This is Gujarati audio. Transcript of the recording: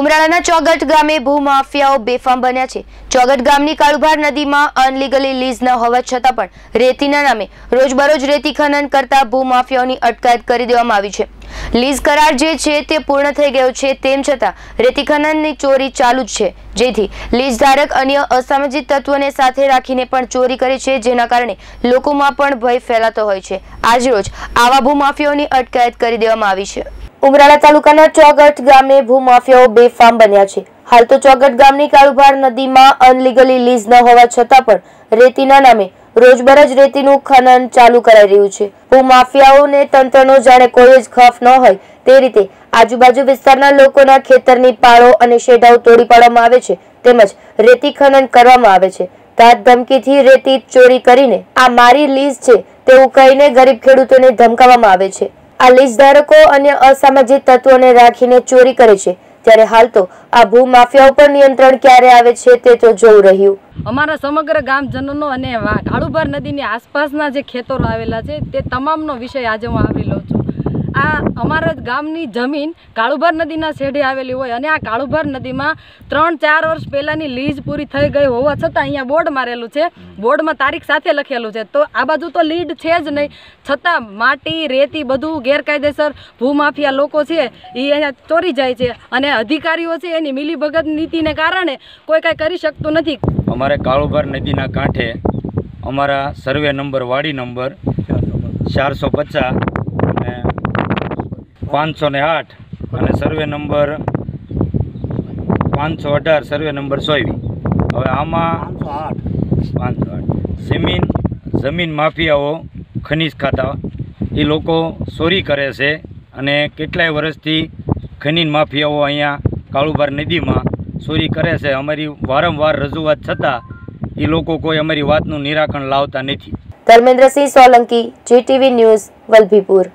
ઉમરાળાના ચોગટ ગામે ભૂમાફિયાઓ બેફામ બન્યા છે. ચોગટ ગામની કાળુભાર નદીમાં અનલીગલી લીઝ ન હોવા છતાં પણ રેતીના નામે રોજબરોજ રેતી ખનન કરતા ભૂમાફિયાઓની અટકાયત કરી દેવામાં આવી છે. લીઝ કરાર જે છે તે પૂર્ણ થઈ ગયો છે તેમ છતાં રેતી ખનનની ચોરી ચાલુ જ છે. જેથી લીઝ ધારક અન્ય અસામાજિક તત્વોને સાથે રાખીને પણ ચોરી કરે છે, જેના કારણે લોકોમાં પણ ભય ફેલાતો હોય છે. આજરોજ આવા ભૂમાફિયાઓની અટકાયત કરી દેવામાં આવી છે. ઉમરાળા તાલુકાના ચોગટ ગામે ભૂમાફિયાઓ બેફામ બન્યા છે. હાલ તો ચોગટ ગામની કાળુભાર નદીમાં અનલીગલી લીઝ ન હોવા છતાં પણ રેતીના નામે રોજબરોજ રેતીનું ખનન ચાલુ કરાઈ રહ્યું છે. ભૂમાફિયાઓને તંત્રનો જાણે કોઈ જ ખફ ન હોય તે રીતે આજુબાજુ વિસ્તારના લોકોના ખેતરની પાળો અને શેઢાઓ તોડી પાડવામાં આવે છે તેમજ રેતી ખનન કરવામાં આવે છે. ધાક ધમકીથી રેતી ચોરી કરીને આ મારી લીઝ છે તેવું કહીને ગરીબ ખેડૂતોને ધમકાવવામાં આવે છે. આ લીઝ ધારકો અને અસામાજિક તત્વોને રાખીને ચોરી કરે છે. ત્યારે હાલ તો આ ભૂમાફિયા ઉપર નિયંત્રણ ક્યારે આવે છે તે તો જોવું રહ્યું. અમારા સમગ્ર ગામજનોનો અને કાળુભાર નદીની આસપાસના જે ખેતરો આવેલા છે, તે તમામનો વિષય આજે હું આવરી લઉં છું. આ અમારા ગામની જમીન કાળુભાર નદીના શેઢે આવેલી હોય અને આ કાળુભાર નદીમાં ત્રણ ચાર વર્ષ પહેલાંની લીઝ પૂરી થઈ ગઈ હોવા છતાં અહીંયા બોર્ડ મારેલું છે. બોર્ડમાં તારીખ સાથે લખેલું છે. તો આ બાજુ તો લીડ છે જ નહીં. છતાં માટી રેતી બધું ગેરકાયદેસર ભૂમાફિયા લોકો છે એ અહીંયા ચોરી જાય છે અને અધિકારીઓ છે એની મિલીભગત નીતિને કારણે કોઈ કાંઈ કરી શકતું નથી. અમારે કાળુભાર નદીના કાંઠે અમારા સર્વે નંબર વાડી નંબર ચારસો પચાસ અને પાંચસો ને આઠ. અને સર્વે નંબર પાંચસો અઢાર સર્વે નંબર ચોવીસ હવે આમાં પાંચસો આઠ. જમીન જમીન માફિયાઓ ખનીજ ખાતા એ લોકો ચોરી કરે છે અને કેટલાય વર્ષથી ખનીજ માફિયાઓ અહીંયા કાળુભાર નદીમાં ચોરી કરે છે. અમારી વારંવાર રજૂઆત છતાં એ લોકો કોઈ અમારી વાતનું નિરાકરણ લાવતા નથી. Dharmendrasinh Solanki GTV news Vallabhipur.